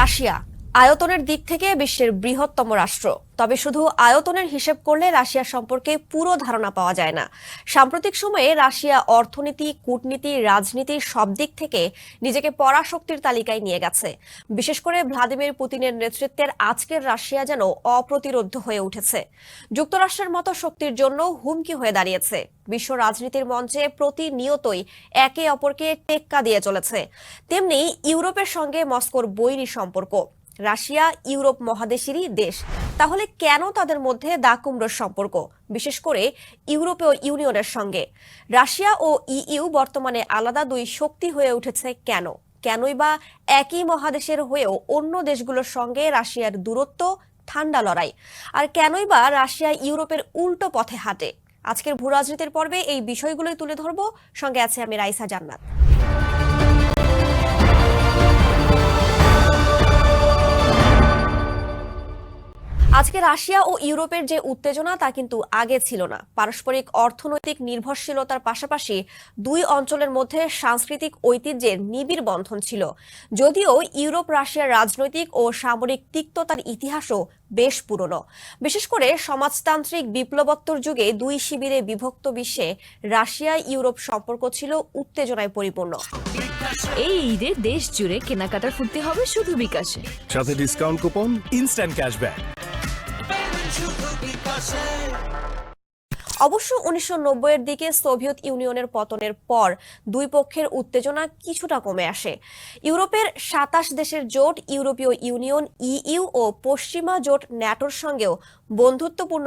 Russia. আয়তনের দিক থেকে বিশ্বের বৃহত্তম রাষ্ট্র। তবে শুধু আয়তনের হিসেব করলে রাশিয়া সম্পর্কে পুরো ধারণা পাওয়া যায় না। সাম্প্রতিক সময়ে রাশিয়া অর্থনীতি, কূটনীতি, রাজনীতি সব দিক থেকে নিজেকে পরাশক্তির তালিকায় নিয়ে গেছে। বিশেষ করে ভ্লাদিমির পুতিনের নেতৃত্বের আজকের রাশিয়া যেন অপ্রতিরোধ্য হয়ে উঠেছে। যুক্তরাষ্ট্রের মতো শক্তির জন্য হুমকি হয়ে দাঁড়িয়েছে। বিশ্ব রাজনীতির মঞ্চে প্রতিনিয়তই একে অপরকে টেক্কা দিয়ে চলেছে। তেমনি ইউরোপের সঙ্গে মস্কোর বৈরী সম্পর্ক। রাশিয়া, ইউরোপ মহাদেশেরই দেশ। তাহলে কেন তাদের মধ্যে দাকুমড়োর সম্পর্ক? বিশেষ করে ইউরোপীয় ইউনিয়নের সঙ্গে। রাশিয়া ও ইইউ বর্তমানে আলাদা দুই শক্তি হয়ে উঠেছে কেন? কেনই বা একই মহাদেশের হয়েও অন্য দেশগুলোর সঙ্গে রাশিয়ার দূরত্ব, ঠান্ডা লড়াই? আর কেনই বা রাশিয়া ইউরোপের উল্টো পথে হাঁটে? আজকের ভূ রাজনীতির পর্বে এই বিষয়গুলোই তুলে ধরবো। সঙ্গে আছে আমি রাইসা জান্নাত। আজকে রাশিয়া ও ইউরোপের যে উত্তেজনা তা কিন্তু আগে ছিল না। পারস্পরিক অর্থনৈতিক নির্ভরশীলতার পাশাপাশি দুই অঞ্চলের মধ্যে সাংস্কৃতিক ঐতিহ্যের নিবিড় বন্ধন ছিল। যদিও ইউরোপ রাশিয়ার রাজনৈতিক ও সামরিক তিক্ততার ইতিহাসও বেশ পুরনো। বিশেষ করে সমাজতান্ত্রিক বিপ্লবোত্তর যুগে দুই শিবিরে বিভক্ত বিশ্বে রাশিয়া ইউরোপ সম্পর্ক ছিল উত্তেজনায় পরিপূর্ণ। এই ঈদে দেশ জুড়ে কেনাকাটার ফুর্তি হবে শুধু বিকাশে। সাথে ডিসকাউন্ট কুপন ইনস্ট্যান্ট ক্যাশব্যাক অবশ্য উনিশশো নব্বই এর দিকে সোভিয়েত ইউনিয়নের পতনের পর দুই পক্ষের উত্তেজনা কিছুটা কমে আসে। ইউরোপের সাতাশ দেশের জোট, ইউরোপীয় ইউনিয়ন, ইইউ ও পশ্চিমা জোট ন্যাটোর সঙ্গেও বন্ধুত্বপূর্ণ